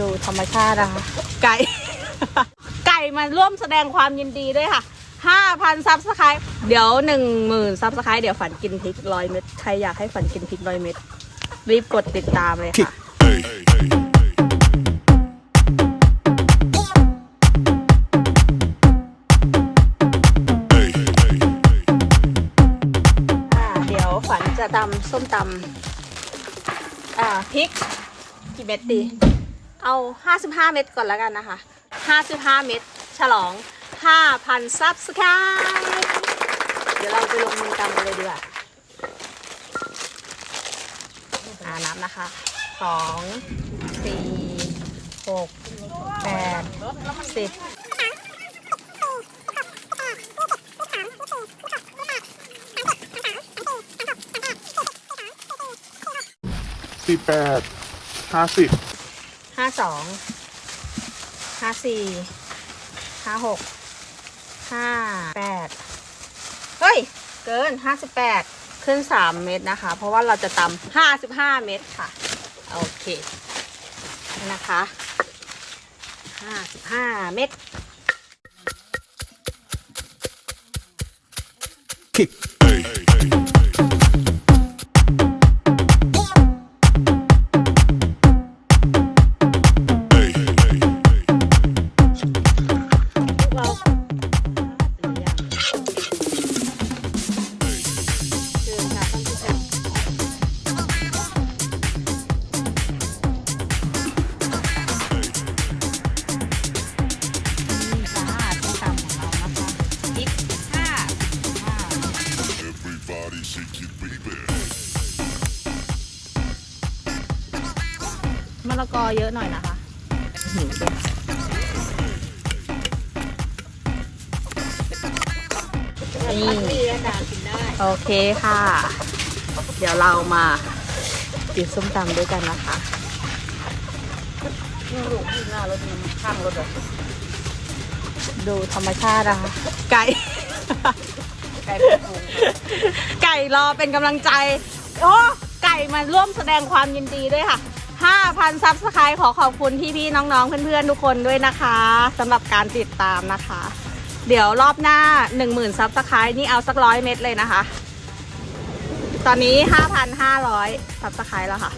ดูธรรมชาตินะคะไก่ ไก่มาร่วมแสดงความยินดีด้วยค่ะ 5,000ซับสไครต์เดี๋ยว 10,000ซับสไครต์เดี๋ยวฝันกินพริกร้อยเม็ดใครอยากให้ฝันกินพริกร้อยเม็ดรีบกดติดตามเลยค่ะ อ่าเดี๋ยวฝันจะตำส้มตำอ่าพริกกี่เม็ดดี เอา 55 เม็ดก่อนแล้วกันนะคะ 55 เม็ดฉลอง 5,000 ซับสไครต์เดี๋ยวเราไปลงมือตำกันเลยดีกว่าอานับนะคะ2 4 6 8 10สี่แปดห้าสิบ ห้าสองห้าสี่ห้าหกห้าแปดเฮ้ย เกินห้าสิบแปดขึ้นสามเม็ดนะคะ เพราะว่าเราจะตำห้าสิบห้าเม็ดค่ะ โอเคนะคะห้าสิบห้าเม็ดคิกะละกอเยอะหน่อยนะคะหิวจังนี่โอเคค่ะ เดี๋ยวเรามากินส้มตำด้วยกันนะคะดูธรรมชาตินะคะไก่ ไก่รอเป็นกำลังใจ โอ้ ไก่มาร่วมแสดงความยินดีด้วยค่ะ 5,000ซับสไครต์ขอขอบคุณพี่ๆน้องๆ เพื่อนๆ ทุกคนด้วยนะคะสำหรับการติดตามนะคะ เดี๋ยวรอบหน้า 10,000ซับสไครต์นี่เอาสักร้อยเม็ดเลยนะคะ ตอนนี้ 5,500ซับสไครต์แล้วค่ะ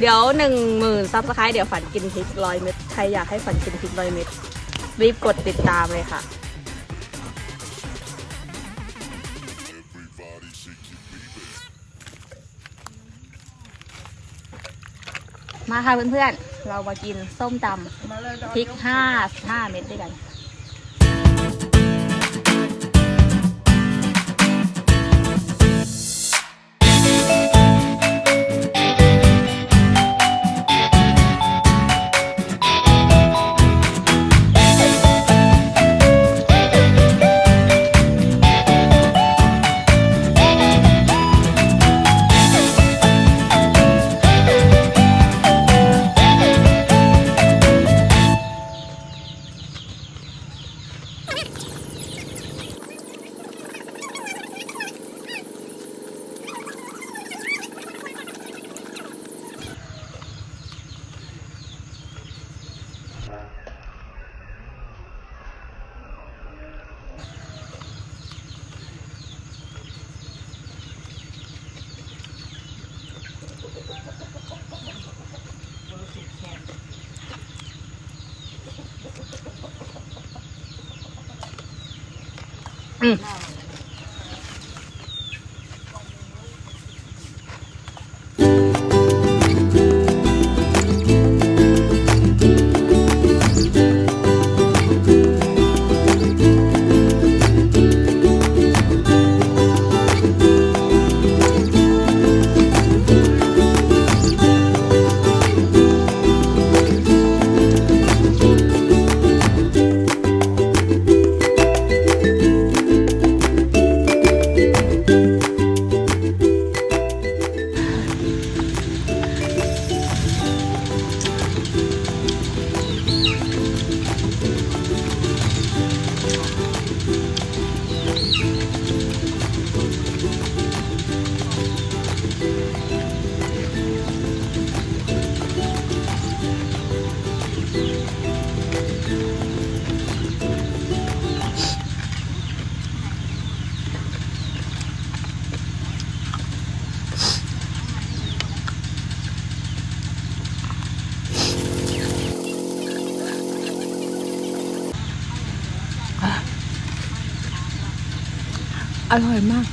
เดี๋ยว 10,000ซับสไครต์เดี๋ยวฝันกินพริกร้อยเม็ดใครอยากให้ฝันกินพริกร้อยเม็ดรีบกดติดตามเลยค่ะ มาค่ะเพื่อนๆ เรามากินส้มตำพริกห้าห้าเม็ดด้วยกัน อืม อร่อยมาก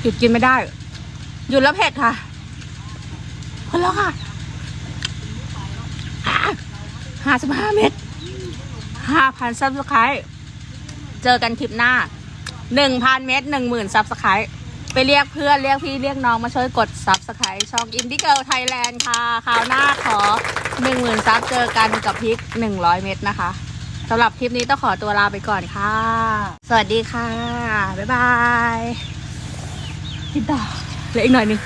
หยุดกินไม่ได้ หยุดแล้วเผ็ดค่ะพอแล้วค่ะห้าสิบห้าเม็ดห้าพันซับสไครต์เจอกันคลิปหน้าหนึ่งพันเม็ดหนึ่งหมื่นซับสไครต์ไปเรียกเพื่อนเรียกพี่เรียกน้องมาช่วยกดซับสไครต์ช่องอินดิเกิลไทยแลนด์ค่ะคราวหน้าขอหนึ่งหมื่นซับเจอกันกับพริกหนึ่งร้อยเม็ดนะคะ สำหรับคลิปนี้ต้องขอตัวลาไปก่อนค่ะ สวัสดีค่ะ บ๊ายบาย กินต่อเหลืออีกหน่อยนึง